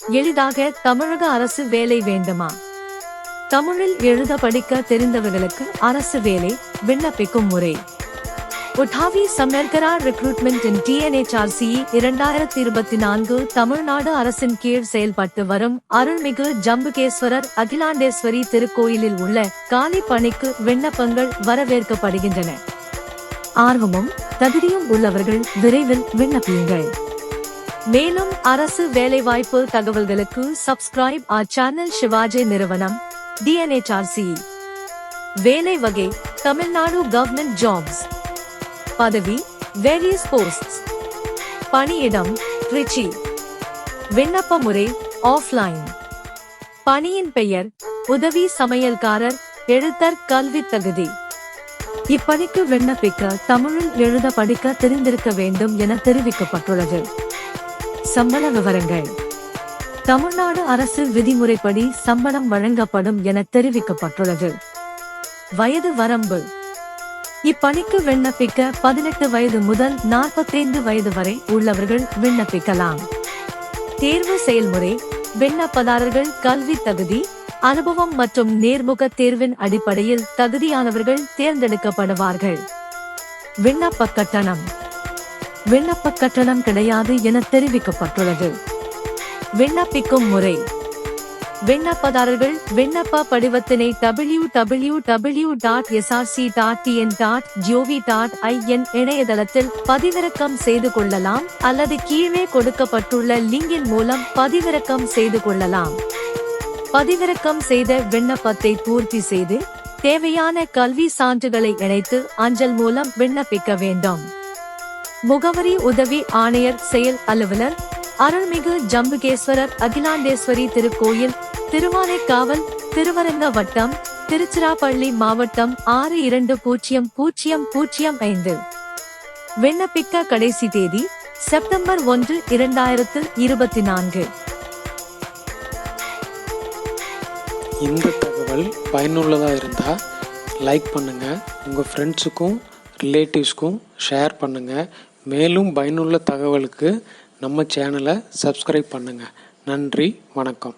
எளிதாக தமிழக அரசு வேலை வேண்டுமா? தமிழில் எழுத படிக்க தெரிந்தவர்களுக்கு அரசு வேலை விண்ணப்பிக்கும் முறை. உட்டாவி சமர்கரா ரெக்ரூட்மெண்ட் இன் டிஎன்ஹெச்ஆர்சிஇ இரண்டாயிரத்தி இருபத்தி நான்கு தமிழ்நாடு அரசின் கீழ் செயல்பட்டு வரும் அருள்மிகு ஜம்புகேஸ்வரர் அகிலாண்டேஸ்வரி திருக்கோயிலில் உள்ள காலி பணிக்கு விண்ணப்பங்கள் வரவேற்கப்படுகின்றன. ஆர்வமும் தகுதியும் உள்ளவர்கள் விரைவில் விண்ணப்பியுங்கள். மேலும் அரசு வேலைவாய்ப்பு தகவல்களுக்கு சப்ஸ்கிரைப் ஆ சேனல் சிவாஜி நிறுவனம் டிஎன்ஹெச்ஆர்சிஇ வேலை வகை தமிழ்நாடு கவர்மெண்ட் ஜாப்ஸ் பதவி வேரியஸ் போஸ்ட் பணியிடம் ரிச்சி. விண்ணப்ப முறை ஆஃப்லைன் பணியின் பெயர் உதவி சமையல்காரர் எழுத்தர் கல்வி தகுதி. இப்பணிக்கு விண்ணப்பிக்க தமிழில் எழுத படிக்க தெரிந்திருக்க வேண்டும் என தெரிவிக்கப்பட்டுள்ளது. சம்பள விவரங்கள். தமிழ்நாடு அரசு விதிமுறைப்படி சம்பளம் வழங்கப்படும் என தெரிவிக்கப்பட்டுள்ளது. வயது வரம்பு. இப்பணிக்கு விண்ணப்பிக்க பதினெட்டு வயது முதல் நாற்பத்தைந்து வயது வரை உள்ளவர்கள் விண்ணப்பிக்கலாம். தேர்வு செயல்முறை விண்ணப்பதாரர்கள் கல்வி தகுதி அனுபவம் மற்றும் நேர்முக தேர்வின் அடிப்படையில் தகுதியானவர்கள் தேர்ந்தெடுக்கப்படுவார்கள். விண்ணப்ப கட்டணம். விண்ணப்ப கட்டணம் கிடையாது என தெரிவிக்கப்பட்டுள்ளது. விண்ணப்பிக்கும் முறை. விண்ணப்பதாரர்கள் விண்ணப்ப படிவத்தினை W W W dot SRC dot TN dot GOV dot IN இணையதளத்தில் பதிவிறக்கம் செய்து கொள்ளலாம் அல்லது கீழே கொடுக்கப்பட்டுள்ள லிங்கின் மூலம் பதிவிறக்கம் செய்து கொள்ளலாம். பதிவிறக்கம் செய்த விண்ணப்பத்தை பூர்த்தி செய்து தேவையான கல்வி சான்றுகளை இணைத்து அஞ்சல் மூலம் விண்ணப்பிக்க வேண்டும். முகவரி உதவி ஆணையர் செயல் அலுவலர் அருள்மிகு ஜம்புகேஸ்வரர் அகிலாண்டேஸ்வரி திருக்கோயில் திருவானைக்காவல் திருவரங்க வட்டம் திருச்சிராப்பள்ளி மாவட்டம் ஆறு இரண்டு பூஜ்ஜியம் பூஜ்ஜியம் பூஜ்ஜியம் ஐந்து. விண்ணப்பிக்க கடைசி தேதி செப்டம்பர் ஒன்று இரண்டாயிரத்து இருபத்தி நான்கு. இந்த தகவல் பயனுள்ளதாக இருந்தால் லைக் பண்ணுங்கள் உங்கள் ஃப்ரெண்ட்ஸுக்கும் ரிலேட்டிவ்ஸ்க்கும் ஷேர் பண்ணுங்கள் மேலும் பயனுள்ள தகவலுக்கு நம்ம சேனலை சப்ஸ்கிரைப் பண்ணுங்கள் நன்றி வணக்கம்.